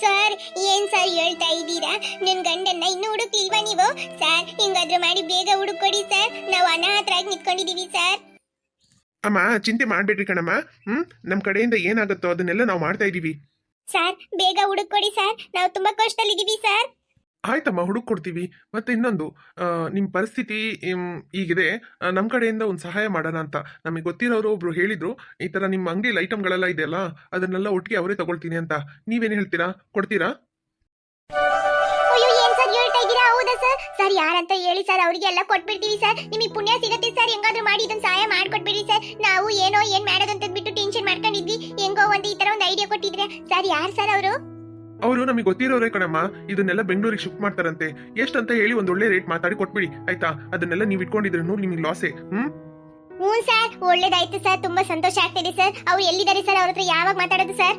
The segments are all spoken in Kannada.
ಸರ್, ಏನ್ ಸರ್ ಹೇಳ್ತಾ ಇದ್ದೀರಾ? ನನ್ ಗಂಡನ್ನ ಇನ್ನೂ ಹುಡುಕ್ಲಿಲ್ವಾ ನೀವು? ಸರ್, ಹಿಂಗಾದ್ರೂ ಮಾಡಿ ಬೇಗ ಹುಡುಕೊಡಿ ಸರ್. ನಾವು ಅನಾಥರಾಗಿ ನಿಂತ್ಕೊಂಡಿದೀವಿ ಸರ್. ಅಮ್ಮ ಚಿಂತೆ ಮಾಡ್ಬೇಡ್ರಿ ಕಣಮ್ಮ. ಹ್ಮ್? ನಮ್ ಕಡೆಯಿಂದ ಏನಾಗುತ್ತೋ ಅದನ್ನೆಲ್ಲ ನಾವು ಮಾಡ್ತಾ ಇದೀವಿ. ಸರ್ ಬೇಗ ಹುಡುಕೊಡಿ ಸರ್. ನಾವು ತುಂಬಾ ಕಷ್ಟದಲ್ಲಿದ್ದೀವಿ ಸರ್. ಆಯ್ತಮ್ಮ ಹುಡುಕ್ ಕೊಡ್ತೀವಿ. ಮತ್ತೆ ಇನ್ನೊಂದು ನಿಮ್ಮ ನಿಮ್ ಪರಿಸ್ಥಿತಿ ಈಗಿದೆ. ನಮ್ಮ ನಮ್ ಕಡೆಯಿಂದ ಒಂದು ಸಹಾಯ ಮಾಡೋಣ ಅಂತ. ನಮಗೆ ಗೊತ್ತಿರೋರು ಒಬ್ರು ಹೇಳಿದ್ರು ಈ ತರ ನಿಮ್ಮ ಅಂಗಡಿಯಲ್ಲಿ ಐಟಮ್ಗಳೆಲ್ಲ ಇದೆಯಲ್ಲ ಅದನ್ನೆಲ್ಲ ಒಟ್ಟಿಗೆ ಅವರೇ ತಗೊಳ್ತೀನಿ ಅಂತ. ನೀವೇನು ಹೇಳ್ತೀರಾ? ಕೊಡ್ತೀರಾ? ಸರ್ ಯಾರಂತ ಹೇಳಿ ಸರ್ ಅವರಿಗೆಲ್ಲ ಕೊಟ್ಬಿಡ್ತೀವಿ ಸರ್. ನಿಮಗೆ ಪುಣ್ಯ ಸಿಗತ್ತೆ ಸರ್. ಹೆಂಗಾದ್ರೂ ಮಾಡಿ ಇದನ್ನ ಸಹಾಯ ಮಾಡ್ಕೊಟ್ಬಿಡಿ ಸರ್. ನಾವು ಏನೋ ಏನ್ ಮಾಡೋದಂತ ಬಿಟ್ಟು ಟೆನ್ಷನ್ ಮಾಡ್ಕೊಂಡಿದ್ವಿ. ಹೆಂಗೋ ಒಂದು ಈ ತರ ಒಂದು ಐಡಿಯಾ ಕೊಟ್ಟಿದ್ರೆ. ಸರ್ ಯಾರು ಸರ್ ಅವರು? ಅವರು ನಮಗೆ ಗೊತ್ತಿರೋರೇ ಕಣಮ್ಮ. ಇದನ್ನೆಲ್ಲ ಬೆಂಗಳೂರಿಗೆ ಶಿಫ್ಟ್ ಮಾಡ್ತಾರಂತೆ. ಎಷ್ಟಂತ ಹೇಳಿ ಒಂದ್ ಒಳ್ಳೆ ರೇಟ್ ಮಾತಾಡಿ ಕೊಟ್ಬಿಡಿ ಆಯ್ತಾ? ಅದನ್ನೆಲ್ಲ ನೀವು ಇಟ್ಕೊಂಡಿದ್ರು ನಿಮಗೆ ಲಾಸೇ ಹ್ಮ್? ಹ್ಞೂ ಸರ್ ಒಳ್ಳೇದಾಯ್ತು ಸರ್. ತುಂಬಾ ಸಂತೋಷ ಆಗ್ತಿದೆ ಸರ್. ಅವ್ರು ಎಲ್ಲಿದ್ದಾರೆ ಸರ್ ಅವ್ರ ಹತ್ರ? ಯಾವಾಗ ಮಾತಾಡೋದು ಸರ್?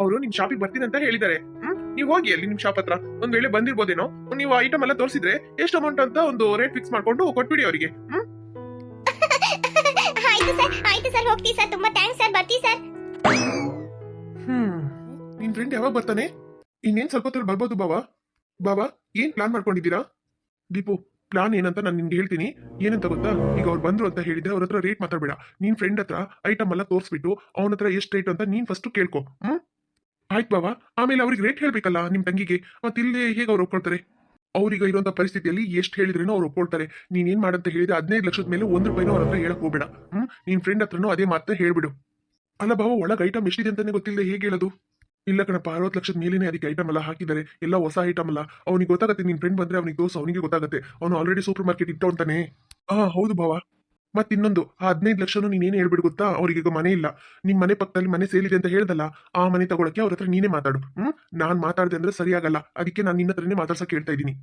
ಅವರು ನಿಮ್ ಶಾಪಿಗೆ ಬರ್ತೀನಿ ಅಂತ ಹೇಳಿದ್ದಾರೆ. ಹ್ಮ್ ನೀವು ಹೋಗಿ ಅಲ್ಲಿ ನಿಮ್ ಶಾಪ್ ಹತ್ರ ಒಂದ್ ವೇಳೆ ಬಂದಿರ್ಬೋದೇನೋ ನೀವು ಐಟಮ್ ಎಲ್ಲ ತೋರಿಸಿದ್ರೆ ಎಷ್ಟು ಅಮೌಂಟ್ ಅಂತ ಒಂದು ರೇಟ್ ಫಿಕ್ಸ್ ಮಾಡ್ಕೊಂಡು ಕೊಟ್ಬಿಡಿ ಅವರಿಗೆ. ಹ್ಮ್? ಆಯ್ತು ಸರ್ ಆಯ್ತು ಸರ್ ಹೋಗ್ತೀವಿ ಸರ್ ತುಂಬಾ ಥ್ಯಾಂಕ್ಸ್ ಸರ್ ಬರ್ತೀವಿ ಸರ್. ಹ್ಮ್ ನಿನ್ ಫ್ರೆಂಡ್ ಯಾವಾಗ ಬರ್ತಾನೆ? ಇನ್ನೇನ್ ಸ್ವಲ್ಪ ಹೊತ್ತಲ್ಲಿ ಬರ್ಬೋದು ಬಾಬಾ ಬಾಬಾ ಏನ್ ಪ್ಲಾನ್ ಮಾಡ್ಕೊಂಡಿದ್ದೀರಾ? ದೀಪು ಪ್ಲಾನ್ ಏನಂತ ನಾನು ನಿನ್ಗೆ ಹೇಳ್ತೀನಿ. ಏನಂತ ಗೊತ್ತಾ? ಈಗ ಅವ್ರು ಬಂದ್ರು ಅಂತ ಹೇಳಿದ್ರೆ ಅವ್ರ ಹತ್ರ ರೇಟ್ ಮಾತಾಡ್ಬೇಡ. ನಿನ್ ಫ್ರೆಂಡ್ ಹತ್ರ ಐಟಮ್ ಎಲ್ಲ ತೋರಿಸ್ಬಿಟ್ಟು ಅವನ ಹತ್ರ ಎಷ್ಟು ರೇಟ್ ಅಂತ ನೀನ್ ಫಸ್ಟ್ ಕೇಳ್ಕೊ. ಹ್ಮ್? ಆಯ್ತು ಬಾಬಾ ಆಮೇಲೆ ಅವ್ರಿಗೆ ರೇಟ್ ಹೇಳ್ಬೇಕಲ್ಲ ನಿಮ್ ತಂಗಿಗೆ? ಮತ್ತೆ ಇಲ್ಲೇ ಹೇಗೆ ಅವ್ರು ಒಪ್ಕೊಳ್ತಾರೆ? ಅವ್ರಿಗೆ ಇರುವಂತ ಪರಿಸ್ಥಿತಿಯಲ್ಲಿ ಎಷ್ಟು ಹೇಳಿದ್ರೇನೋ ಅವ್ರು ಒಪ್ಕೊಳ್ತಾರೆ. ನೀನ್ ಏನ್ ಮಾಡಂತ ಹೇಳಿದ್ರೆ ಹದಿನೈದು ಲಕ್ಷದ ಮೇಲೆ ಒಂದು ರೂಪಾಯಿನೂ ಅವ್ರ ಹತ್ರ ಹೇಳಕ್ ಹೋಗ್ಬೇಡ. ಹ್ಮ್? ನಿನ್ ಫ್ರೆಂಡ್ ಹತ್ರನೂ ಅದೇ ಮಾತನ್ನ ಹೇಳ್ಬಿಡು. ಅಲ್ಲ ಬಾವ, ಒಳಗೆ ಐಟಮ್ ಎಷ್ಟಿದೆ ಅಂತಾನೆ ಗೊತ್ತಿಲ್ಲದೆ ಹೇಗೆ ಹೇಳೋದು? ಇಲ್ಲ ಕಣಪ್ಪ, ಅರವತ್ತು ಲಕ್ಷದ ಮೇಲೇನೆ ಅದಕ್ಕೆ ಐಟಮ್ ಎಲ್ಲ ಹಾಕಿದ್ದಾರೆ. ಎಲ್ಲ ಹೊಸ ಐಟಮ್ ಅಲ್ಲ. ಅವ್ನಿಗೆ ಗೊತ್ತಾಗುತ್ತೆ ನಿನ್ ಫ್ರೆಂಡ್ ಬಂದ್ರೆ ಅವನಿಗೆ ದೋಸ್ ಅವನಿಗೆ ಗೊತ್ತಾಗುತ್ತೆ. ಅವನು ಆಲ್ರೆಡಿ ಸೂಪರ್ ಮಾರ್ಕೆಟ್ ಇಟ್ಟವಂತಾನೆ ಹಾ ಹೌದು ಭಾವ ಮತ್ ಇನ್ನೊಂದು ಆ ಹದಿನೈದು ಲಕ್ಷನು ನೀನೇನು ಹೇಳ್ಬಿಡು ಗೊತ್ತಾ? ಅವ್ರಿಗೆ ಮನೆ ಇಲ್ಲ. ನಿಮ್ ಮನೆ ಪಕ್ಕದಲ್ಲಿ ಮನೆ ಸೇಲಿದೆ ಅಂತ ಹೇಳ್ದಲ್ಲ ಆ ಮನೆ ತಗೊಳಕ್ಕೆ ಅವ್ರ ಹತ್ರ ನೀನೇ ಮಾತಾಡು. ಹ್ಮ್? ನಾನ್ ಮಾತಾಡ್ದೆ ಅಂದ್ರೆ ಸರಿಯಾಗಲ್ಲ ಅದಕ್ಕೆ ನಾನು ನಿನ್ನ ಹತ್ರನೇ ಮಾತಾಡ್ಸಕ್ ಹೇಳ್ತಾ ಇದ್ದೀನಿ.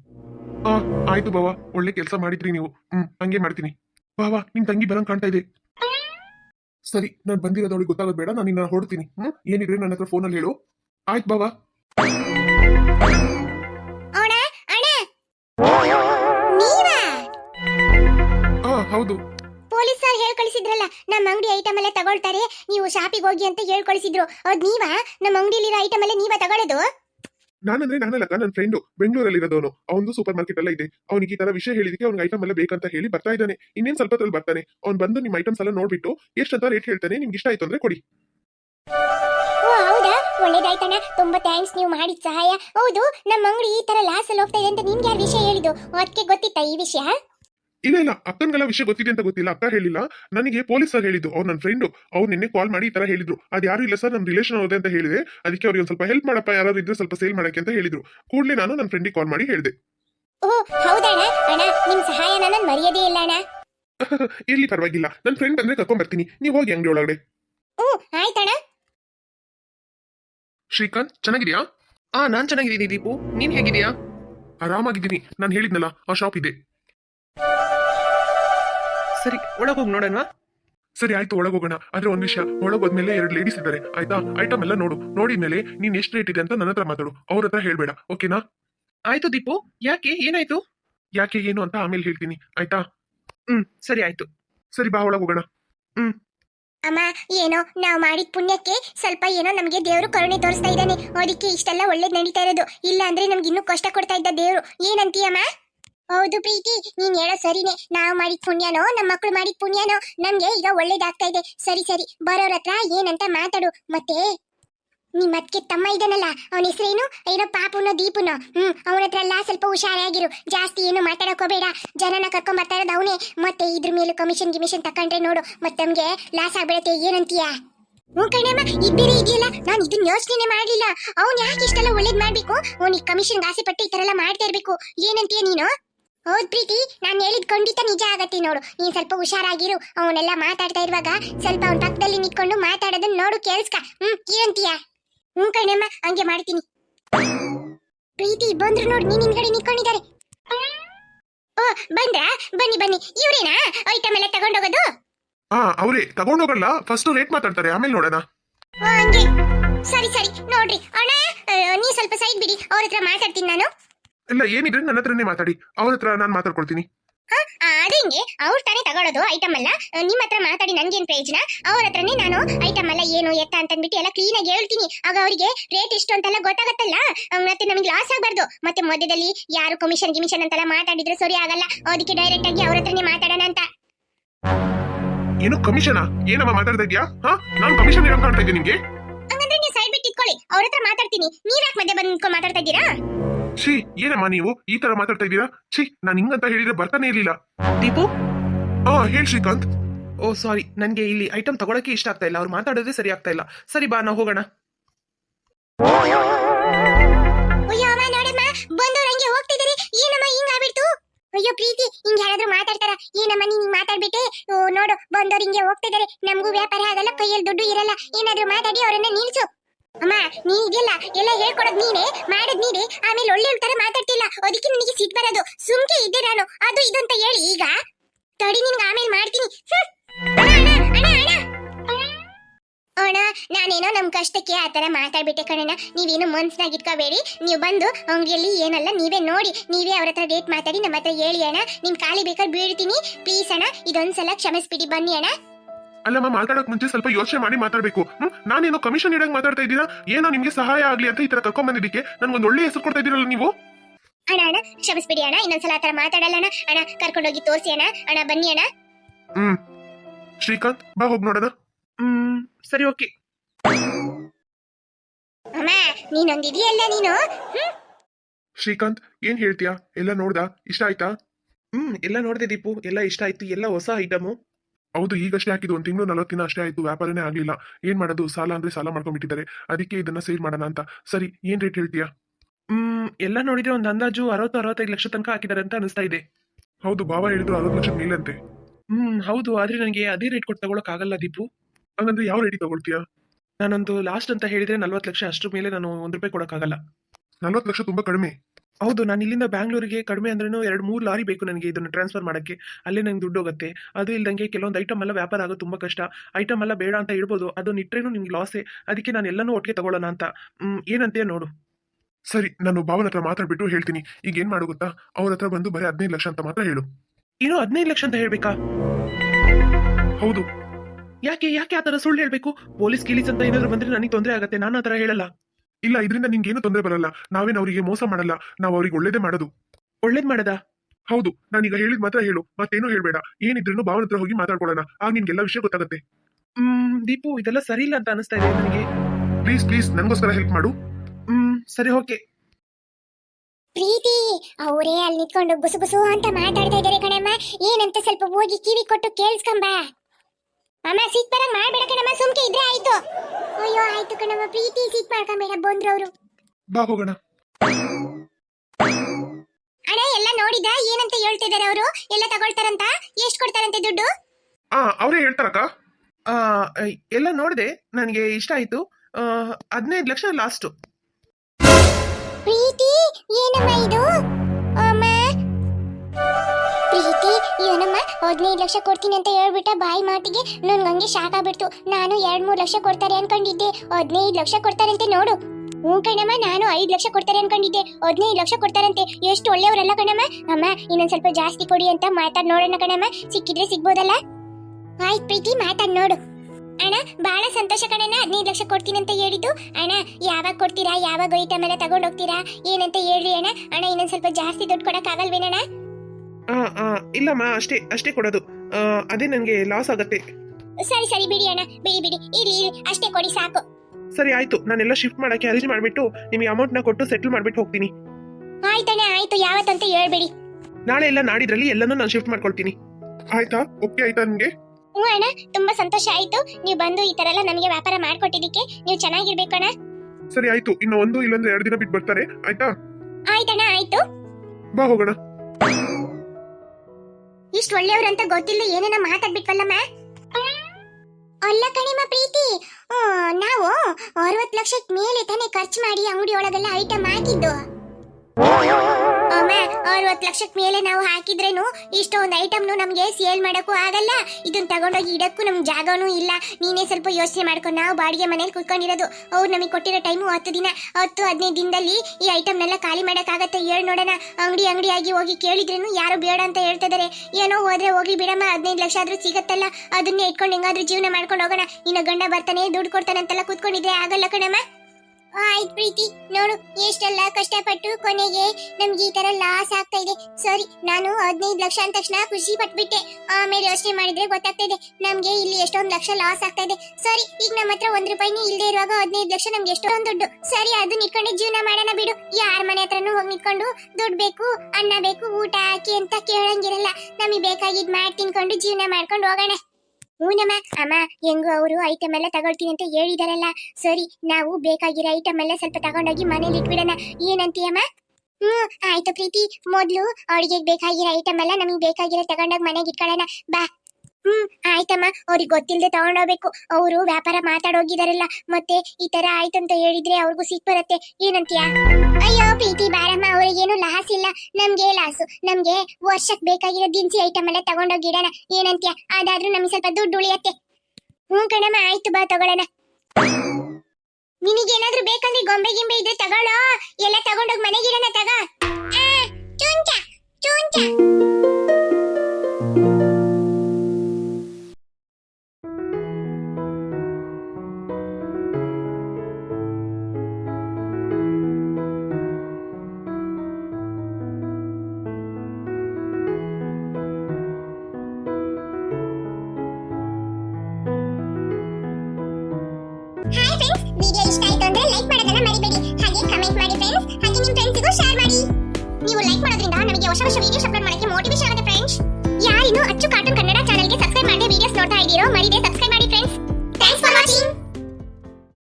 ಆ ಆಯ್ತು ಬಾವ. ಒಳ್ಳೆ ಕೆಲಸ ಮಾಡಿದ್ರಿ ನೀವು. ಹ್ಮ್ ಹಂಗೆ ಮಾಡ್ತೀನಿ. ಬಾವ ನಿನ್ ತಂಗಿ ಬರಂಗ್ ಕಾಣ್ತಾ ಇದೆ. ಸರಿ ನಾನು ಬಂದಿರೋದು ಅವಳಿಗೆ ಗೊತ್ತಾಗೋದು ಬೇಡ. ನಾನು ನಿನ್ನ ಹೊಡ್ತೀನಿ ಹ್ಮ್? ಏನಿದ್ರೆ ನನ್ನ ಹತ್ರ ಫೋನಲ್ಲಿ ಹೇಳು. ಆಯ್ತು ಬಾವಾ. ಹೌದು. ಪೊಲೀಸ್ ಸರ್ ಹೇಳ್ ಕಳಿಸಿದ್ರಲ್ಲ ನಮ್ಮ ಅಂಗಡಿ ಐಟಮ್ ಎಲ್ಲ ತಗೊಳ್ತಾರೆ ನೀವು ಶಾಪಿಗೆ ಹೋಗಿ ಅಂತ ಹೇಳ್ ಕಳಿಸಿದ್ರು ಅದ್ ನೀವಾ? ನಮ್ಮ ಅಂಗಡಿಲಿರೋ ಐಟಮ್ ಎಲ್ಲ ನೀವಾ ತಗೊಳ್ಳೋದು ನಾನಂದ್ರೆ ನಾನಲ್ಲಕ್ಕ ನನ್ನ ಫ್ರೆಂಡು ಬೆಂಗಳೂರಲ್ಲಿ ಇರೋದವನು ಅವನು ಸೂಪರ್ ಮಾರ್ಕೆಟ್ ಎಲ್ಲ ಇದೆ. ಅವನಿಗೆ ಈ ತರ ವಿಷಯ ಹೇಳಿದಕ್ಕೆ ಅವ್ನಿಗೆ ಐಟಮ್ ಎಲ್ಲ ಬೇಕಂತ ಹೇಳಿ ಬರ್ತಾ ಇದ್ದಾನೆ. ಇನ್ನೇನು ಸ್ವಲ್ಪ ಹೊತ್ತಲ್ಲಿ ಬರ್ತಾನೆ. ಅವ್ನು ಬಂದು ನಿಮ್ಮ ಐಟಮ್ಸ್ ಎಲ್ಲ ನೋಡ್ಬಿಟ್ಟು ಅಂತ ರೇಟ್ ಹೇಳ್ತಾನೆ ನಿಮ್ಗೆ ಇಷ್ಟ ಆಯ್ತು ಅಂದ್ರೆ ಕೊಡಿ. ಹೌದಾ? ಒಳ್ಳೇದಾಯ್ತಣ್ಣ. ತುಂಬಾ ಥ್ಯಾಂಕ್ಸ್ ನೀವು ಮಾಡಿದ ಸಹಾಯ. ಹೌದು ನಮ್ಮ ಅಂಗಡಿ ಈ ತರ ಲಾಸ್ ಅಲ್ಲಿ ಹೋಗ್ತಾ ಇದೆ ಅಂತ ನಿಮ್ಗೆ ಯಾರು ವಿಷಯ ಹೇಳಿದ್ದು? ಅದಕ್ಕೆ ಗೊತ್ತಿತ್ತಾ ಈ ವಿಷಯ? ಇಲ್ಲ ಇಲ್ಲ ಅಕ್ಕನ್ಗೆಲ್ಲ ವಿಷಯ ಗೊತ್ತಿದೆ ಅಂತ ಗೊತ್ತಿಲ್ಲ ಅಕ್ಕ ಹೇಳಿಲ್ಲ. ನನಗೆ ಪೊಲೀಸ್ ಸರ್ ಹೇಳಿದ್ದು ಅವ್ರು ನನ್ನ ಫ್ರೆಂಡು ಅವ್ರು ನಿನ್ನೆ ಕಾಲ್ ಮಾಡಿ ಈ ತರ ಹೇಳಿದ್ರು. ಅದು ಯಾರು ಇಲ್ಲ ಸರ್ ನಮ್ಮ ರಿಲೇಷನ್ ಹೋದೆ ಅಂತ ಹೇಳಿದೆ. ಅದಕ್ಕೆ ಅವ್ರಿಗೆ ಒಂದು ಸ್ವಲ್ಪ ಹೆಲ್ಪ್ ಮಾಡಪ್ಪ ಯಾರಾದ್ರು ಇದ್ರೆ ಸ್ವಲ್ಪ ಸೇಲ್ ಮಾಡಕ್ಕೆ ಅಂತ ಹೇಳಿದ್ರು. ಕೂಡಲೇ ನಾನು ನನ್ನ ಫ್ರೆಂಡಿಗೆ ಕಾಲ್ ಮಾಡಿ ಹೇಳಿದೆ. ಇರ್ಲಿ ಪರವಾಗಿಲ್ಲ. ನನ್ನ ಫ್ರೆಂಡ್ ಬಂದ್ರೆ ಕರ್ಕೊಂಡ್ ಬರ್ತೀನಿ. ನೀವು ಹೋಗಿ ಅಂಗಡಿ ಒಳಗಡೆ. ಶ್ರೀಕಾಂತ್ ಚೆನ್ನಾಗಿದ್ಯಾ? ಆ ನಾನ್ ಚೆನ್ನಾಗಿದ್ದೀನಿ ದೀಪು. ನೀನ್ ಹೇಗಿದ್ಯಾ? ಆರಾಮಾಗಿದ್ದೀನಿ. ನಾನು ಹೇಳಿದ್ನಲ್ಲ ಆ ಶಾಪ್ ಇದೆ. ಸರಿ ಒಳಗ್ ಹೋಗಿ ನೋಡೋಣ. ಸರಿ ಆಯ್ತು ಒಳಗೋಗೋಣ ಆದ್ರೆ ಒಂದ್ ವಿಷಯ ಒಳಗೋದ್ಮೇಲೆ ಎರಡು ಲೇಡೀಸ್ ಇದ್ದಾರೆ. ಆಯ್ತಾ? ಐಟಮ್ ಎಲ್ಲ ನೋಡು. ನೋಡಿದ್ಮೇಲೆ ನೀನ್ ಎಷ್ಟು ರೇಟ್ ಇದೆ ಅಂತ ನನ್ನ ಹತ್ರ ಮಾತಾಡು. ಅವ್ರ ಹತ್ರ ಹೇಳ್ಬೇಡ. ಓಕೆನಾ ಆಯ್ತು ದೀಪು. ಯಾಕೆ? ಏನಾಯ್ತು? ಯಾಕೆ ಏನು ಅಂತ ಆಮೇಲೆ ಹೇಳ್ತೀನಿ. ಆಯ್ತಾ? ಹ್ಮ್ ಸರಿ ಆಯ್ತು. ಸರಿ ಬಾ ಒಳಗೆ ಹೋಗೋಣ. ಹ್ಮ್. ಅಮ್ಮ ಏನೋ ನಾವು ಮಾಡಿದ ಪುಣ್ಯಕ್ಕೆ ಸ್ವಲ್ಪ ಏನೋ ನಮಗೆ ದೇವರು ಕರುಣೆ ತೋರಿಸ್ತಾ ಇದ್ದಾನೆ. ಅದಕ್ಕೆ ಇಷ್ಟೆಲ್ಲ ಒಳ್ಳೇದ್ ನಡೀತಾ ಇರೋದು. ಇಲ್ಲ ಅಂದ್ರೆ ನಮ್ಗೆ ಇನ್ನೂ ಕಷ್ಟ ಕೊಡ್ತಾ ಇದ್ದ ದೇವರು. ಏನಂತೀಯಮ್ಮ? ಹೌದು ಪ್ರೀತಿ, ನೀನ್ ಹೇಳೋ ಸರಿನೇ. ನಾವು ಮಾಡಿದ ಪುಣ್ಯನೋ ನಮ್ಮ ಮಕ್ಕಳು ಮಾಡಿದ ಪುಣ್ಯನೋ ನಮ್ಗೆ ಈಗ ಒಳ್ಳೇದಾಗ್ತಾ ಇದೆ. ಸರಿ ಸರಿ ಬರೋರ ಹತ್ರ ಏನಂತ ಮಾತಾಡು. ಮತ್ತೆ ನಿಮ್ಮ ಅದಕ್ಕೆ ತಮ್ಮ ಇದನ್ನಲ್ಲ ಅವನ ಹೆಸರೇನು? ಏನೋ ಪಾಪುನೋ, ದೀಪುನೋ? ಹ್ಮ್, ಅವನ ಹತ್ರ ಎಲ್ಲ ಸ್ವಲ್ಪ ಹುಷಾರಾಗಿರು. ಜಾಸ್ತಿ ಏನು ಮಾತಾಡಕೋಬೇಡ ಜನನ ಕರ್ಕೊಂಡ್ ಬರ್ತಾ ಇರೋದು ಅವನೇ. ಮತ್ತೆ ಇದ್ರ ಮೇಲೆ ಕಮಿಷನ್ ಗಿಮಿಷನ್ ತಕೊಂಡ್ರೆ ನೋಡು. ಮತ್ತೆ ನಮ್ಗೆ ಲಾಸ್ ಆಗ್ಬಿಡತ್ತೆ. ಏನಂತೀಯ? ಹ್ಞೂ ಕಣಮ್ಮ ಇಬ್ಬರೇ ಇದೆಯಲ್ಲ? ನಾನು ಇದನ್ನ ಯೋಚನೆ ಮಾಡ್ಲಿಲ್ಲ. ಅವ್ನ್ ಯಾಕೆ ಇಷ್ಟೆಲ್ಲ ಒಳ್ಳೇದ್ ಮಾಡ್ಬೇಕು? ಅವ್ನಿಗೆ ಕಮಿಷನ್ ಆಸೆ ಪಟ್ಟು ಈ ತರ ಎಲ್ಲ ಮಾಡ್ತಾ ಇರ್ಬೇಕು. ಏನಂತೀಯ ನೀನು? ಹೌದ್ ಪ್ರೀತಿ ನಾನು ಹೇಳಿದ್ ಖಂಡಿತ ನಿಜ ಆಗತ್ತೆ ನೋಡು. ನೀನ್ ಸ್ವಲ್ಪ ಹುಷಾರಾಗಿರು ಅವನೆಲ್ಲ ಮಾತಾಡ್ತಾ ಇರುವಾಗ ಸ್ವಲ್ಪ ಅವನ ಪಕ್ಕದಲ್ಲಿ ನಿಂತ್ಕೊಂಡು ಮಾತಾಡೋದನ್ನ ನೋಡು ಕೇಳಿಸ್ಕ. ಹ್ಮ್ ಏನಂತೀಯ ಹ್ಮ್ ಕಣಮ್ಮ ಹಂಗೆ ಮಾಡ್ತೀನಿ. ಪ್ರೀತಿ ಬಂದ್ರು ನೋಡು ನೀನ್ ಹಿಂದ್ಗಡೆ ನಿಂತ್ಕೊಂಡಿದ್ದಾರೆ. ಓ ಬಂದ್ರಾ? ಬನ್ನಿ ಬನ್ನಿ. ಇವ್ರೇನಾ? ಐಟಮ್ ಎಲ್ಲ ತಗೊಂಡೋಗೋದು? ಹಾ ಅವರೇ ತಗೊಂಡೋಗಲ್ಲ. ಫಸ್ಟ್ ರೇಟ್ ಮಾತಾಡ್ತಾರೆ ಆಮೇಲೆ ನೋಡೋಣ. ಓ ಹಂಗೆ. ಸರಿ ಸರಿ. ನೋಡ್ರಿ. ಅಣ್ಣ ನೀ ನೀವ್ ಸ್ವಲ್ಪ ಸೈಡ್ ಬಿಡಿ ಅವ್ರ ಹತ್ರ ಮಾತಾಡ್ತೀನಿ ನಾನು. ಇಲ್ಲ ಏನಿದ್ರೆ ನನ್ನ ಹತ್ರನೇ ಮಾತಾಡಿ. ಅವ್ರ ಹತ್ರ ನಾನು ಮಾತಾಡ್ಕೊಳ್ತೀನಿ. ಆ, ಅದೇಂಗೆ ಅವ್ರು ತಾನೇ ತಗೊಳ್ಳೋದು ಐಟಮ್ ಅಲ್ಲ. ನಿಮ್ಮ ನಿಮ್ ಹತ್ರ ಮಾತಾಡಿ ನನ್ಗೇನ್ ಪ್ರಯೋಜನ? ಅವ್ರ ಹತ್ರನೇ ನಾನು ಐಟಮ್ ಅಲ್ಲ ಏನು ಎತ್ತ ಅಂತಂದ್ಬಿಟ್ಟು ಎಲ್ಲ ಕ್ಲೀನ್ ಆಗಿ ಹೇಳ್ತೀನಿ. ಆಗ ಅವರಿಗೆ ರೇಟ್ ಎಷ್ಟು ಅಂತೆಲ್ಲ ಗೊತ್ತಾಗತ್ತಲ್ಲ? ಮತ್ತೆ ನಮಗೆ ಲಾಸ್ ಆಗ್ಬಾರ್ದು. ಮತ್ತೆ ಮಧ್ಯದಲ್ಲಿ ಯಾರು ಕಮಿಷನ್ ಗಿಮಿಷನ್ ಅಂತೆಲ್ಲ ಮಾತಾಡಿದ್ರೆ ಸರಿ ಆಗಲ್ಲ. ಅದಕ್ಕೆ ಡೈರೆಕ್ಟ್ ಆಗಿ ಅವ್ರ ಹತ್ರನೇ ಮಾತಾಡೋಣ ಅಂತ. ಏನು ಕಮಿಷನ್ ಏನಮ್ಮ ಮಾತಾಡ್ತಾ ಇದ್ಯಾ? ಹಾ? ನಾನು ಕಮಿಷನ್ ಹೇಳಕ್ ಕಾಣ್ತಾ ಇದ್ದೀನಿ ನಿಮ್ಗೆ? ಹಂಗಂದ್ರೆ ನೀವು ಸೈಡ್ ಬಿಟ್ಟು ಇಟ್ಕೊಳ್ಳಿ. ಅವ್ರ ಹತ್ರ ಮಾತಾಡ್ತೀನಿ. ನೀವ್ ಯಾಕೆ ಮಧ್ಯೆ ಬಂದು ಮಾತಾಡ್ತಾ ಇದ್ದೀರಾ? ಛೀ ಏನಮ್ಮ ನೀವು ಈ ತರ ಮಾತಾಡ್ತಾ ಇದ್ದೀರಾ? ಛೀ ನಾನು ಹಿಂಗಂತ ಹೇಳಿದ್ರೆ ಬರ್ತಾನೆ ಇರ್ಲಿಲ್ಲ. ದೀಪು? ಹಾ ಹೇಳಿ ಶ್ರೀಕಾಂತ್. ಓ ಸಾರಿ ನನಗೆ ಇಲ್ಲಿ ಐಟಮ್ ತಗೊಳಕ್ಕೆ ಇಷ್ಟ ಆಗ್ತಾ ಇಲ್ಲ. ಅವ್ರು ಮಾತಾಡೋದೇ ಸರಿ ಆಗ್ತಾ ಇಲ್ಲ. ಸರಿ ಬಾ ನಾವು ಹೋಗೋಣ. ಅಯ್ಯೋ ಅಮ್ಮ ನೋಡಮ್ಮ ಬಂದವ್ರು ಹಂಗೆ ಹೋಗ್ತಿದ್ದೀರಿ ಏನಮ್ಮ ಹಿಂಗ್ ಆಗ್ಬಿಡ್ತು ಅಯ್ಯೋ ಪ್ರೀತಿ ಹಿಂಗ್ ಯಾರಾದ್ರೂ ಮಾತಾಡ್ತಾರ? ಏನಮ್ಮ ನೀನ್ ಹಿಂಗ್ ಮಾತಾಡ್ಬಿಟ್ಟೆ? ಓ ನೋಡು ಬಂದವ್ರು ಹಿಂಗೆ ಹೋಗ್ತಿದ್ದಾರೆ ನಮಗೂ ವ್ಯಾಪಾರ ಆಗಲ್ಲ ಕೈಯಲ್ಲಿ ದುಡ್ಡು ಇರಲ್ಲ. ಏನಾದ್ರು ಮಾತಾಡಿ ಅವರನ್ನ ನಿಲ್ಸು. ಅಮ್ಮ ನೀ ಎಲ್ಲ ಹೇಳ್ಕೊಡೋದ್ ನೀನೇ ಮಾಡೋದ್ ನೀನೇ ಆಮೇಲೆ ಒಳ್ಳೆ ತರ ಮಾತಾಡ್ತಿಲ್ಲ. ಅದಕ್ಕೆ ನಿನಗೆ ಸಿಟ್ ಬರೋದು. ಸುಮ್ಕೆ ಇದ್ದೆ ನಾನು. ಅದು ಇದು ಅಂತ ಹೇಳಿ ಈಗ. ತಡಿ ನಿನ್ಗೆ ಆಮೇಲೆ ಮಾಡ್ತೀನಿ. ಅಣ್ಣ, ನಾನೇನೋ ನಮ್ ಕಷ್ಟಕ್ಕೆ ಆ ತರ ಮಾತಾಡ್ಬಿಟ್ಟೆ ಕಣಣ್ಣ. ನೀವೇನು ಮನ್ಸ್ನಾಗ ಇಟ್ಕೋಬೇಡಿ ನೀವು ಬಂದು ಅಂಗಡಿಯಲ್ಲಿ ಏನಲ್ಲ ನೀವೇ ನೋಡಿ. ನೀವೇ ಅವ್ರ ಹತ್ರ ಡೇಟ್ ಮಾತಾಡಿ ನಮ್ಮ ಹತ್ರ ಹೇಳಿ ಅಣ್ಣ. ನಿಮ್ ಖಾಲಿ ಬೇಕಾದ್ರೆ ಬೀಳ್ತೀನಿ. ಪ್ಲೀಸ್ ಅಣ್ಣ ಇದೊಂದ್ಸಲ ಕ್ಷಮಿಸ್ಬಿಡಿ ಬನ್ನಿ ಅಣ್ಣ. ಅಲ್ಲಮ್ಮ ಮಾತಾಡಕ್ ಮುಂಚೆ ಸ್ವಲ್ಪ ಯೋಚನೆ ಮಾಡಿ ಮಾತಾಡ್ಬೇಕು. ಹ್ಮ್ ನಾನೇನೋ ಕಮಿಷನ್ ಇಡಂಗ್ ಮಾತಾಡ್ತಾ ಇದ್ದೀರಾ? ಏನೋ ನಿಮ್ಗೆ ಸಹಾಯ ಆಗ್ಲಿ ಅಂತ ಈ ತರ ಕರ್ಕೊಂಡ್ ಬಂದಿದ್ದಕ್ಕೆ ನನ್ಗೊಂದು ಒಳ್ಳೆ ಹೆಸರು ಕೊಡ್ತಾ ಇದ್ದೀರಲ್ಲ ನೀವು? ಅಣ್ಣ ಅಣ್ಣ ಕ್ಷಮಿಸ್ಬಿಡಿ ಅಣ್ಣ ಇನ್ನೊಂದ್ಸಲ ಆತರ ತರ ಮಾತಾಡಲ್ಲ ಅಣ್ಣ. ಅಣ್ಣ ಕರ್ಕೊಂಡೋಗಿ ತೋರಿಸಿ ಅಣ್ಣ. ಅಣ್ಣ ಬನ್ನಿ ಅಣ್ಣ. ಹ್ಮ್. ಶ್ರೀಕಾಂತ್ ಬಾ ಹೋಗ್ ನೋಡೋಣ. ಹ್ಮ್ ಸರಿ ಓಕೆ. ಅಮ್ಮ ನೀನೊಂದಿದೆಯಲ್ಲ ನೀನು? ಹ್ಮ್? ಶ್ರೀಕಾಂತ್ ಏನ್ ಹೇಳ್ತೀಯಾ? ಎಲ್ಲ ನೋಡ್ದಾ? ಇಷ್ಟ ಆಯ್ತಾ? ಹ್ಮ್ ಎಲ್ಲ ನೋಡ್ದೆ ದೀಪು. ಎಲ್ಲ ಇಷ್ಟ ಆಯ್ತು. ಎಲ್ಲ ಹೊಸ ಐಟಮು ಹೌದು ಈಗಷ್ಟೇ ಹಾಕಿದ್ದು ಒಂದು ತಿಂಗಳು ನಲವತ್ತು ದಿನ ಅಷ್ಟೇ ಆಯ್ತು ವ್ಯಾಪಾರನೇ ಆಗಲಿಲ್ಲ. ಏನ್ ಮಾಡೋದು? ಸಾಲ ಅಂದ್ರೆ ಸಾಲ ಮಾಡ್ಕೊಂಡ್ಬಿಟ್ಟಿದ್ದಾರೆ. ಅದಕ್ಕೆ ಇದನ್ನ ಸೇಲ್ ಮಾಡೋಣ ಅಂತ. ಸರಿ ಏನ್ ರೇಟ್ ಹೇಳ್ತೀಯಾ? ಹ್ಮ್ ಎಲ್ಲ ನೋಡಿದ್ರೆ ಒಂದು ಅಂದಾಜು ಅರವತ್ತು ಅರವತ್ತೈದು ಲಕ್ಷ ತನಕ ಹಾಕಿದ್ದಾರೆ ಅಂತ ಅನಿಸ್ತಾ ಇದೆ. ಹೌದು ಬಾಬಾ ಹೇಳಿದ್ರು ಅರವತ್ತು ಲಕ್ಷ ಮೇಲಂತೆ. ಹ್ಮ್ ಹೌದು ಆದ್ರೆ ನನಗೆ ಅದೇ ರೇಟ್ ಕೊಟ್ಟು ತಗೊಳಕ್ಕಾಗಲ್ಲ ದೀಪು. ಹಂಗಂದ್ರೆ ಯಾವ ರೇಟಿಗೆ ತಗೊಳ್ತೀಯಾ? ನಾನೊಂದು ಲಾಸ್ಟ್ ಅಂತ ಹೇಳಿದ್ರೆ ನಲ್ವತ್ತು ಲಕ್ಷ ಅಷ್ಟ್ರ ಮೇಲೆ ನಾನು ಒಂದ್ ರೂಪಾಯಿ ಕೊಡಕ್ಕಾಗಲ್ಲ. ನಲ್ವತ್ತು ಲಕ್ಷ ತುಂಬಾ ಕಡಿಮೆ. ಹೌದು ನಾನು ಇಲ್ಲಿಂದ ಬ್ಯಾಂಗ್ಳೂರಿಗೆ ಕಡಿಮೆ ಅಂದ್ರೂ ಎರಡು ಮೂರು ಲಾರಿ ಬೇಕು ನನಗೆ ಇದನ್ನು ಟ್ರಾನ್ಸ್ಫರ್ ಮಾಡಕ್ಕೆ. ಅಲ್ಲೇ ನಂಗೆ ದುಡ್ಡು ಹೋಗುತ್ತೆ. ಅದು ಇಲ್ದಂಗೆ ಕೆಲವೊಂದು ಐಟಮ್ ಎಲ್ಲ ವ್ಯಾಪಾರ ಆಗೋದು ತುಂಬಾ ಕಷ್ಟ. ಐಟಮ್ ಎಲ್ಲ ಬೇಡ ಅಂತ ಹೇಳ್ಬೋದು. ಅದು ಇಟ್ರೇನು ನಿಮ್ಗೆ ಲಾಸೇ ಅದಕ್ಕೆ ನಾನು ಎಲ್ಲನೂ ಒಟ್ಟಿಗೆ ತಗೊಳ್ಳೋಣ ಅಂತ. ಹ್ಮ್, ಏನಂತೀಯ ನೋಡು. ಸರಿ ನಾನು ಭಾವನ ಹತ್ರ ಮಾತಾಡ್ಬಿಟ್ಟು ಹೇಳ್ತೀನಿ. ಈಗ ಏನ್ ಮಾಡು ಗೊತ್ತಾ? ಅವ್ರ ಹತ್ರ ಬಂದು ಬರೀ ಹದಿನೈದು ಲಕ್ಷ ಅಂತ ಮಾತ್ರ ಹೇಳು. ಏನು ಹದಿನೈದು ಲಕ್ಷ ಅಂತ ಹೇಳ್ಬೇಕಾ? ಹೌದು. ಯಾಕೆ ಯಾಕೆ ಆ ಥರ ಸುಳ್ಳು ಹೇಳ್ಬೇಕು? ಪೊಲೀಸ್ ಗಿಲೀಸ್ ಅಂತ ಏನಾದ್ರು ಬಂದ್ರೆ ನನಗೆ ತೊಂದರೆ ಆಗುತ್ತೆ. ನಾನು ಆ ಥರ ಹೇಳಲ್ಲ. ಇಲ್ಲ ಇದರಿಂದ ನಿಂಗೆ ಏನು ತೊಂದರೆ ಬರಲ್ಲ. ನಾವೇನು ಅವರಿಗೆ ಮೋಸ ಮಾಡಲ್ಲ. ನಾವು ಅವ್ರಿಗೆ ಒಳ್ಳೇದೇ ಮಾಡೋದು. ಒಳ್ಳೇದ್ ಮಾಡದ? ಹೌದು. ನಾನೀಗ ಹೇಳಿದ್ ಮಾತ್ರ ಹೇಳು. ಮತ್ತೇನು ಹೇಳ್ಬೇಡ. ಏನಿದ್ರು ಭಾವನ ಹತ್ರ ಹೋಗಿ ಮಾತಾಡ್ಕೊಳ್ಳೋಣ. ಆಗ ನಿನ್ಗೆಲ್ಲ ವಿಷಯ ಗೊತ್ತಾಗುತ್ತೆ. ಹ್ಮ್ ದೀಪು ಇದೆಲ್ಲ ಸರಿ ಇಲ್ಲ ಅಂತ ಅನಿಸ್ತಾ ಇದೆ ನನಗೆ? ಪ್ಲೀಸ್ ಪ್ಲೀಸ್ ನನಗೋಸ್ಕರ ಹೆಲ್ಪ್ ಮಾಡು. ಹ್ಮ್ ಸರಿ ಓಕೆ. ಪ್ರೀತಿ ಅವರೇ ಅಲ್ಲಿ ನಿಂತ್ಕೊಂಡು ಬುಸು ಬುಸು ಅಂತ ಮಾತಾಡ್ತಾ ಇದಾರೆ ಕಣಮ್ಮ. ಏನಂತ ಸ್ವಲ್ಪ ಹೋಗಿ ಕಿವಿ ಕೊಟ್ಟು ಕೇಳಿಸ್ಕೊಂಬ. ಅಮ್ಮ ಸಿಟ್ ಬರಂಗ್ ಮಾಡ್ಬೇಡ ಕಣಮ್ಮ ಸುಮ್ಕೆ ಇದ್ರೆ ಆಯ್ತು. ಅಯ್ಯೋ ಆಯ್ತು ಕಣಮ್ಮ ಪ್ರೀತಿ ಸಿಟ್ ಮಾಡ್ಕೊಂಬೇಡ ಬಂದ್ರು ಅವರು ಬಾ ಹೋಗೋಣ. ಅಣ್ಣ ಎಲ್ಲ ನೋಡಿದ ಏನಂತ ಹೇಳ್ತಿದಾರೆ ಅವರು? ಎಲ್ಲ ತಗೊಳ್ತಾರಂತ? ಎಷ್ಟು ಕೊಡ್ತಾರಂತೆ ದುಡ್ಡು? ಆ ಅವರೇ ಹೇಳ್ತಾರಕ್ಕ. ಆ, ಎಲ್ಲ ನೋಡಿದೆ ನನಗೆ ಇಷ್ಟ ಆಯ್ತು. ಹದಿನೈದು ಲಕ್ಷ ಲಾಸ್ಟು. ಪ್ರೀತಿ? ಏನಮ್ಮ ಇದು? ಪ್ರೀತಿ ಏನಮ್ಮ? ಹದಿನೈದು ಲಕ್ಷ ಕೊಡ್ತೀನಿ ಅಂತ ಹೇಳ್ಬಿಟ್ಟ ಬಾಯಿ ಮಾತಿಗೆ ನನ್ಗೆ ಹಂಗೆ ಶಾಕ್ ಆಗ್ಬಿಡ್ತು. ನಾನು ಎರಡ್ ಮೂರ್ ಲಕ್ಷ ಕೊಡ್ತಾರೆ ಅನ್ಕೊಂಡಿದ್ದೆ. ಹದಿನೈದು ಲಕ್ಷ ಕೊಡ್ತಾರಂತೆ ನೋಡು. ಹ್ಞೂ ಕಣಮ್ಮ, ನಾನು ಐದು ಲಕ್ಷ ಕೊಡ್ತಾರೆ ಅನ್ಕೊಂಡಿದ್ದೆ. ಹದಿನೈದು ಲಕ್ಷ ಕೊಡ್ತಾರಂತೆ. ಎಷ್ಟು ಒಳ್ಳೆಯವರಲ್ಲ ಕಣಮ್ಮ. ಅಮ್ಮ, ಇನ್ನೊಂದು ಸ್ವಲ್ಪ ಜಾಸ್ತಿ ಕೊಡಿ ಅಂತ ಮಾತಾಡ್ ನೋಡೋಣ ಕಣಮ್ಮ. ಸಿಕ್ಕಿದ್ರೆ ಸಿಗ್ಬೋದಲ್ಲ? ಆಯ್ತು ಪ್ರೀತಿ, ಮಾತಾಡ್ ನೋಡು. ಅಣ್ಣ ಬಹಳ ಸಂತೋಷ ಕಣಣ್ಣ ಹದಿನೈದು ಲಕ್ಷ ಕೊಡ್ತೀನಿ ಅಂತ ಹೇಳಿದ್ದು. ಅಣ್ಣ, ಯಾವಾಗ ಕೊಡ್ತೀರಾ? ಯಾವಾಗ ಐಟಮ್ ಎಲ್ಲ ತಗೊಂಡೋಗ್ತೀರಾ ಏನಂತ ಹೇಳ್ರಿ ಅಣ್ಣ. ಅಣ್ಣ, ಇನ್ನೊಂದ್ ಸ್ವಲ್ಪ ಜಾಸ್ತಿ ದುಡ್ಡು ಕೊಡೋಕ್ಕಾಗಲ್ವೇನಣ್ಣ? ಇಲ್ಲಮ್ಮ ಅಷ್ಟೇ ಅಷ್ಟೇ ಕೊಡೋದು. ಅದೇ ನನಗೆ ಲಾಸ್ ಆಗತ್ತೆ. ಸರಿ ಸರಿ ಬಿಡಿ ಅಣ್ಣ ಬಿಡಿ ಬಿಡಿ ಇಲ್ಲಿ ಅಷ್ಟೇ ಕೊಡಿ ಸಾಕು. ಸರಿ ಆಯ್ತು. ನಾನೆಲ್ಲ ಶಿಫ್ಟ್ ಮಾಡಕ್ಕೆ ಅರೇಂಜ್ ಮಾಡಿಬಿಟ್ಟು ನಿಮಗೆ ಅಮೌಂಟ್ನ ಕೊಟ್ಟು ಸೆಟಲ್ ಮಾಡ್ಬಿಟ್ಟು ಹೋಗ್ತೀನಿ. ಆಯ್ತಣ್ಣ ಆಯ್ತು ಯಾವತ್ತಂತ ಹೇಳ್ಬೇಡಿ. ನಾಳೆ ಎಲ್ಲ ನಾಡಿದ್ರಲ್ಲಿ ಎಲ್ಲನೂ ನಾನು ಶಿಫ್ಟ್ ಮಾಡ್ಕೊಳ್ತೀನಿ. ಆಯ್ತಾ? ಓಕೆ ಆಯ್ತಾ ನಿಮಗೆ? ಹ್ಞೂ ಅಣ್ಣ ತುಂಬಾ ಸಂತೋಷ ಆಯ್ತು. ನೀವು ಬಂದು ಈ ತರ ಎಲ್ಲ ನಮಗೆ ವ್ಯಾಪಾರ ಮಾಡ್ಕೊಟ್ಟಿದ್ದಕ್ಕೆ ನೀವು ಚೆನ್ನಾಗಿರ್ಬೇಕು ಅಣ್ಣ. ಸರಿ ಆಯ್ತು. ಇನ್ನು ಒಂದು ಇಲ್ಲೊಂದು ಎರಡು ದಿನ ಬಿಟ್ಟು ಬರ್ತಾರೆ. ಆಯ್ತಾ? ಆಯ್ತಣ್ಣ ಆಯ್ತು. ಬಾ ಹೋಗೋಣ. ಇಷ್ಟು ಒಳ್ಳೆಯವ್ರು ಅಂತ ಗೊತ್ತಿಲ್ಲ, ಏನೇನ ಮಾತಾಡ್ಬಿಟ್ವಲ್ಲಮ್ಮ? ಅಲ್ಲ ಕಣಿಮ ಪ್ರೀತಿ ನಾವು ಅರವತ್ತು ಲಕ್ಷಕ್ಕೆ ಮೇಲೆ ತಾನೇ ಖರ್ಚು ಮಾಡಿ ಅಂಗಡಿ ಒಳಗೆಲ್ಲ ಐಟಮ್ ಹಾಕಿದ್ದು. ಅರವತ್ತು ಲಕ್ಷಕ್ಕೆ ಮೇಲೆ ನಾವು ಹಾಕಿದ್ರೇನು ಇಷ್ಟೊಂದು ಐಟಮ್ನು ನಮಗೆ ಸೇಲ್ ಮಾಡಕ್ಕೂ ಆಗಲ್ಲ. ಇದನ್ನ ತಗೊಂಡೋಗಿ ಇಡಕ್ಕೂ ನಮ್ಗೆ ಜಾಗನೂ ಇಲ್ಲ. ನೀನೇ ಸ್ವಲ್ಪ ಯೋಚನೆ ಮಾಡ್ಕೊಂಡು ನಾವು ಬಾಡಿಗೆ ಮನೇಲಿ ಕುತ್ಕೊಂಡಿರೋದು. ಅವ್ರು ನಮಗೆ ಕೊಟ್ಟಿರೋ ಟೈಮು ಹತ್ತು ದಿನ. ಹತ್ತು, ಹದಿನೈದು ದಿನದಲ್ಲಿ ಈ ಐಟಮ್ನೆಲ್ಲ ಖಾಲಿ ಮಾಡೋಕ್ಕಾಗತ್ತೆ. ಹೇಳಿ ನೋಡೋಣ. ಅಂಗಡಿ ಅಂಗಡಿಯಾಗಿ ಹೋಗಿ ಕೇಳಿದ್ರೇನು ಯಾರು ಬೇಡ ಅಂತ ಹೇಳ್ತಿದ್ದಾರೆ ಏನೋ ಹೋದ್ರೆ ಹೋಗ್ಲಿ ಬಿಡಮ್ಮ. ಹದಿನೈದು ಲಕ್ಷ ಆದ್ರೂ ಸಿಗತ್ತಲ್ಲ. ಅದನ್ನೇ ಇಟ್ಕೊಂಡು ಹೆಂಗಾದ್ರೂ ಜೀವನ ಮಾಡ್ಕೊಂಡು ಹೋಗೋಣ. ಇನ್ನು ಗಂಡ ಬರ್ತಾನೆ, ದುಡ್ಡು ಕೊಡ್ತಾನೆ ಅಂತೆಲ್ಲ ಕೂತ್ಕೊಂಡಿದ್ರೆ ಆಗಲ್ಲ ಕಣಮ್ಮ. ಆಯ್ತು ಪ್ರೀತಿ. ನೋಡು, ಎಷ್ಟೆಲ್ಲ ಕಷ್ಟಪಟ್ಟು ಕೊನೆಗೆ ನಮ್ಗೆ ಈ ತರ ಲಾಸ್ ಆಗ್ತಾ ಇದೆ. ಸಾರಿ, ನಾನು ಹದಿನೈದು ಲಕ್ಷ ಅಂದ ತಕ್ಷಣ ಖುಷಿ ಪಟ್ಬಿಟ್ಟೆ. ಆಮೇಲೆ ಯೋಚನೆ ಮಾಡಿದ್ರೆ ಗೊತ್ತಾಗ್ತಾ ಇದೆ, ನಮ್ಗೆ ಇಲ್ಲಿ ಎಷ್ಟೊಂದು ಲಕ್ಷ ಲಾಸ್ ಆಗ್ತಾ ಇದೆ. ಸಾರಿ, ಈಗ ನಮ್ಮ ಹತ್ರ ಒಂದ್ ರೂಪಾಯಿನೂ ಇಲ್ಲದೆ ಇರುವಾಗ ಹದಿನೈದು ಲಕ್ಷ ನಮ್ಗೆ ಎಷ್ಟೊಂದು ದುಡ್ಡು. ಸರಿ, ಅದನ್ನ ಇಟ್ಕೊಂಡು ಜೀವನ ಮಾಡೋಣ ಬಿಡು. ಯಾರ ಮನೆ ಹತ್ರನೂ ಹೋಗಿ ನಿಂತ್ಕೊಂಡು ದುಡ್ಡು ಬೇಕು, ಅನ್ನ ಬೇಕು, ಊಟ ಹಾಕಿ ಅಂತ ಕೇಳಂಗಿರಲ್ಲ. ನಮಗೆ ಬೇಕಾಗಿದ್ ಮಾಡಿ ತಿನ್ಕೊಂಡು ಜೀವನ ಮಾಡ್ಕೊಂಡು ಹೋಗೋಣ. ಹೂನಮ್ಮ ಅಮ್ಮ, ಹೆಂಗು ಅವರು ಐಟಮ್ ಎಲ್ಲ ತಗೊಳ್ತೀನಿ ಅಂತ ಹೇಳಿದಾರಲ್ಲ. ಸರಿ, ನಾವು ಬೇಕಾಗಿರೋ ಐಟಮ್ ಎಲ್ಲ ಸ್ವಲ್ಪ ತಗೊಂಡೋಗಿ ಮನೇಲಿ ಇಟ್ಬಿಡೋಣ. ಏನಂತೀಯಮ್ಮ? ಹ್ಮ್ ಆಯ್ತು ಪ್ರೀತಿ. ಮೊದಲು ಅಡುಗೆಗೆ ಬೇಕಾಗಿರೋ ಐಟಮ್ ಎಲ್ಲ ನಮಗೆ ಬೇಕಾಗಿರೋ ತಗೊಂಡೋಗಿ ಮನೆಗೆ ಇಟ್ಕೊಳ್ಳೋಣ. ಬಾ. ಹ್ಮ್, ಆಯ್ತಮ್ಮ. ಅವ್ರಿಗೆ ಗೊತ್ತಿಲ್ಲದೆ ತಗೊಂಡೋಗ್ಬೇಕು. ಅವರು ವ್ಯಾಪಾರ ಮಾತಾಡೋಗಿದಾರಲ್ಲ, ಮತ್ತೆ ಈ ತರ ಆಯ್ತು ಅಂತ ಹೇಳಿದ್ರೆ ಅವ್ರಿಗೂ ಸಿಕ್ ಬರತ್ತೆ. ಏನಂತೀಯ? ಅಯ್ಯೋ, ಪ್ರೀತಿ ಬಾರಮ್ಮ, ಅವ್ರಿಗೇನು ಲಾಸ್ ಇಲ್ಲ. ನಮ್ಗೆ ಲಾಸು. ನಮ್ಗೆ ವರ್ಷಕ್ ಬೇಕಾಗಿರೋ ದಿನಸಿ ಐಟಮ್ ಎಲ್ಲ ತಗೊಂಡೋಗಿಡೋಣ. ಏನಂತೀಯ? ಅದಾದ್ರೂ ನಮ್ಗೆ ಸ್ವಲ್ಪ ದುಡ್ಡು ಉಳಿಯತ್ತೆ. ಹ್ಞೂ ಕಣಮ್ಮ, ಆಯ್ತು ಬಾ, ತಗೊಳ್ಳೋಣ. ನಿನಗೇನಾದ್ರೂ ಬೇಕಂದ್ರೆ ಗೊಂಬೆ ಗಿಂಬೆ ಇದ್ರೆ ತಗೊಳ್ಳೋ. ಎಲ್ಲ ತಗೊಂಡೋಗಿ ಮನೆಗಿಡೋಣ, ತಗ. ಚೂಂಚ ಚೂಂಚ. ಹೊಸ ಹೊಸ ವಿಡಿಯೋಸ್ ಅಪ್ಲೋಡ್ ಮಾಡಕ್ಕೆ ಮೋಟಿವೇಶನ್ ಆಗುತ್ತೆ ಫ್ರೆಂಡ್ಸ್ ಯಾರಿನ್ನು ಅಚ್ಚು ಕಾರ್ಟೂನ್ ಕನ್ನಡ ಚಾನೆಲ್ಗೆ ಸಬ್ಸ್ಕ್ರೈಬ್ ಮಾಡಿ ವಿಡಿಯೋಸ್ ನೋಡ್ತಾ ಇದ್ದೀರೋ, ಮರಿದೇ